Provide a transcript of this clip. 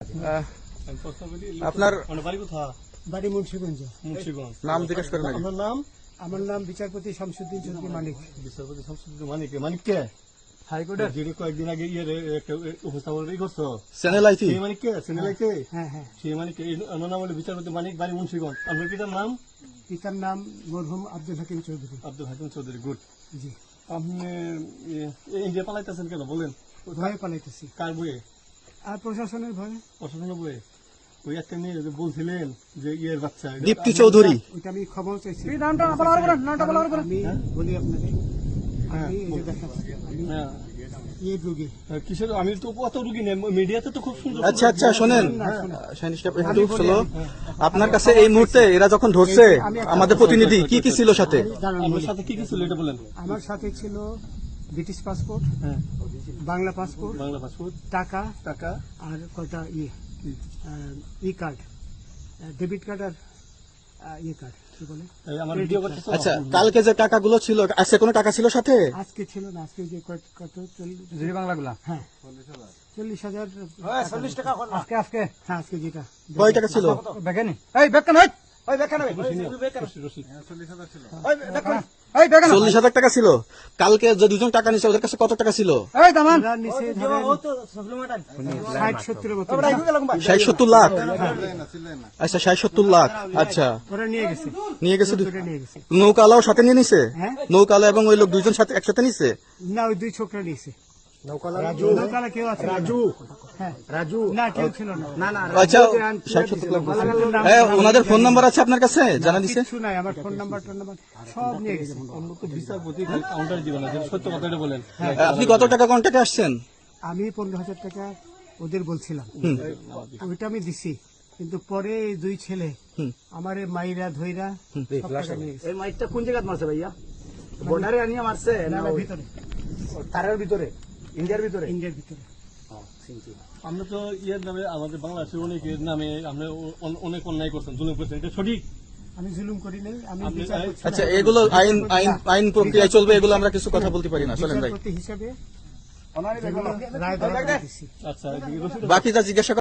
আহ, আপনার বাড়ি মুন্সিগঞ্জ। মুন্সিগঞ্জ। নাম জিজ্ঞেস করেন আগে। নাম? আমার নাম বিচারপতি শামসুদ্দিন চৌধুরী মানিক। বিচারপতি শামসুদ্দিন মানিক। মানিক কে? হাইকোর্টের? যেটা কয়েকদিন আগে ইয়ে উপস্থাপন করছ। চ্যানেল আইটি সেই মানিক কে? সিনেলাই কে হ্যাঁ হ্যাঁ। সেই মানিক কে? নাম হলো বিচারপতি মানিক বাড়ি মুন্সিগঞ্জ। আপনার পিতার নাম? পিতার নাম মরহুম আব্দুল হাকিম চৌধুরী। আব্দুল হাকিম চৌধুরী গুড। জি। আপনি ইন্ডিয়া পালাইতেছেন কেন? বলেন। ভয়ে পালাইতেছি। কার বইয়ে আর প্রশাসনের ভয়ে? প্রশাসনের ওই একটা মেয়ে বলছিলেন যে ইয়ের বাচ্চা দীপ্তি চৌধুরী। ওইটা আমি ক্ষমাও চাইছি। নামটা বলা করেন নামটা বলা করেন আমি বলি আপনাদের আমি এই যে দেখাচ্ছি। আমি হ্যাঁ। এই রোগী। কিসের? আমি তো অত রুগী নেই। মিডিয়াতে তো খুব সুন্দর আচ্ছা আচ্ছা শোনেন। একটু শোনো আপনার কাছে এই মুহূর্তে এরা যখন ধরছে আমাদের প্রতিনিধি কি কি ছিল সাথে? বলি। সাথে কি কি ছিল এটা বলেন। আমার সাথে ছিল ব্রিটিশ পাসপোর্ট হ্যাঁ। বাংলা পাসপোর্ট বাংলা পাসপোর্ট টাকা টাকা আর কয়টা ইয়ে? ই। কার্ড ডেবিট কার্ড আর আহ, ইয়ে কার্ড কি বলে? আমার আচ্ছা কালকে যে টাকাগুলো ছিল আজকে কোনো টাকা ছিল সাথে? আজকে ছিল না আজকে যে কত- কত? চল্লিশ বাংলাগুলা? হ্যাঁ। চল্লিশ হাজার। চল্লিশ টাকা আজকে আজকে হ্যাঁ আজকে যেটা। কয় টাকা ছিল? এই বেকেন ওই ওই বেকেন ওই রশি, রশি। ওই বেকেন এই বেকেন চল্লিশ হাজার টাকা ছিল। কালকে যে দুজন টাকা নিছে ওদের কাছে কত টাকা ছিল? ষাট সত্তর লাখ? আচ্ছা ষাট সত্তর লাখ। আচ্ছা। নিয়ে গেছে। নৌকালাও সাথে নিয়ে নিছে? হ্যাঁ? নৌকালা এবং ওই লোক দুইজন সাথে একসাথে নিছে? না ওই দুই ছোকরা নিয়েছে নৌকালা কেউ আছে? রাজু। হ্যাঁ রাজু? না কেউ ছিল না। না আচ্ছা। হ্যাঁ ওনাদের ফোন নাম্বার আছে আপনার কাছে? জানা দিছে? কিছু নাই আমার ফোন নাম্বার টোন নাম্বার সব নিয়ে গেছে। অন্য তো বিচারপতি খালি কাউন্টার দিবেন না সত্য কথাটা বলেন। আপনি কত টাকা কন্ট্যাক্টে আসছেন? আমি পনেরো হাজার টাকা ওদের বলছিলাম। ওইটা আমি দিছি কিন্তু পরে দুই ছেলে আমার মাইরা ধইরা। এই মাইকটা কোন জায়গায় মারছে ভাইয়া? বর্ডারে আনিয়ে মারছে না, ভিতরে। তারের ভিতরে? ইন্ডিয়ার ভিতরে? ইন্ডিয়ার ভিতরে। আমরা তো ইয়ের নামে আমাদের বাংলাদেশের অনেকের নামে আমরা অনেক অন্যায় করছেন জুলুম করছেন এটা সঠিক? আমি জুলুম করি নাই আমি। আচ্ছা এগুলো আইন আইন আইন প্রক্রিয়া চলবে এগুলো আমরা কিছু কথা বলতে পারি না চলেন ভাই। হিসাবে আচ্ছা এদিকে বাকি জিজ্ঞাসা